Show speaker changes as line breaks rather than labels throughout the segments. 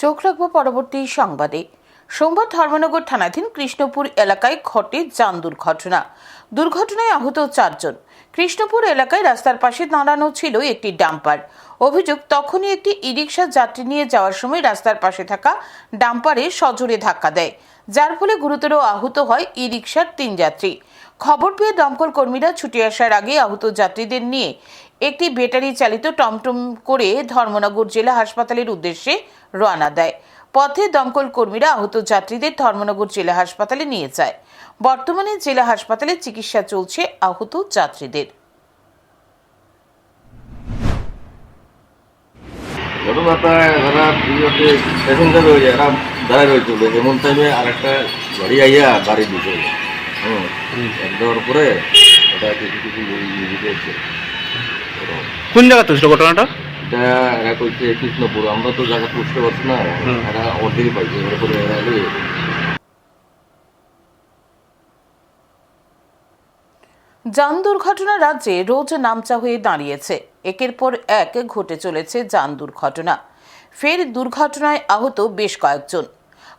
চোখ রাখব পরবর্তী সংবাদে। সোমবার ধর্মনগর থানাধীন কৃষ্ণপুর এলাকায় ঘটে যান দুর্ঘটনা। দুর্ঘটনায় আহত চারজন। কৃষ্ণপুর এলাকায় রাস্তার পাশে দাঁড়ানো ছিল একটি ডাম্পার। অভিযোগ, তখনই একটি ই রিক্সা যাত্রী নিয়ে যাওয়ার সময় রাস্তার পাশে থাকা ডাম্পারে সজোরে ধাক্কা দেয়, যার ফলে গুরুতর আহত হয় ই রিক্সার তিন যাত্রী। খবর পেয়ে দমকল কর্মীরা ছুটে আসার আগে আহত যাত্রীদের নিয়ে একটি ব্যাটারি চালিত টমটম করে ধর্মনগর জেলা হাসপাতালের উদ্দেশ্যে রওনা দেয়। পথে দমকল কর্মীরা আহত যাত্রীদের ধর্মনগর জেলা হাসপাতালে নিয়ে যায়। বর্তমানে জেলা হাসপাতালে চিকিৎসা চলছে আহত যাত্রীদের।
ঘটনাটা যারা ইয়েতে প্যাসেঞ্জার হয়ে যায় এরা দাঁড়ায় রয়েছিল এমন টাইমে আরেকটা গাড়ি আইয়া গাড়ি দিতে হুম। এক দেওয়ার পরে এটা কিছু কিছু ইয়ে
কোন জায়গাতে ছিল ঘটনাটা?
এটা এরা কইছে কৃষ্ণপুর। আমরা তো জায়গা বুঝতে পারছি না। এরা অর্ধেকই পাইছে এরপরে এরা
যান দুর্ঘটনা রাজ্যে রোজ নামচা হয়ে দাঁড়িয়েছে। একের পর এক ঘটে চলেছে যান দুর্ঘটনা। ফের দুর্ঘটনায় আহত বেশ কয়েকজন।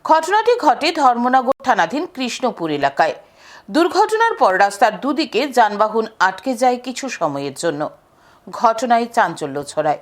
ঘটনাটি ঘটে ধর্মনগর থানাধীন কৃষ্ণপুর এলাকায়। দুর্ঘটনার পর রাস্তার দুদিকে যানবাহন আটকে যায় কিছু সময়ের জন্য। ঘটনায় চাঞ্চল্য ছড়ায়।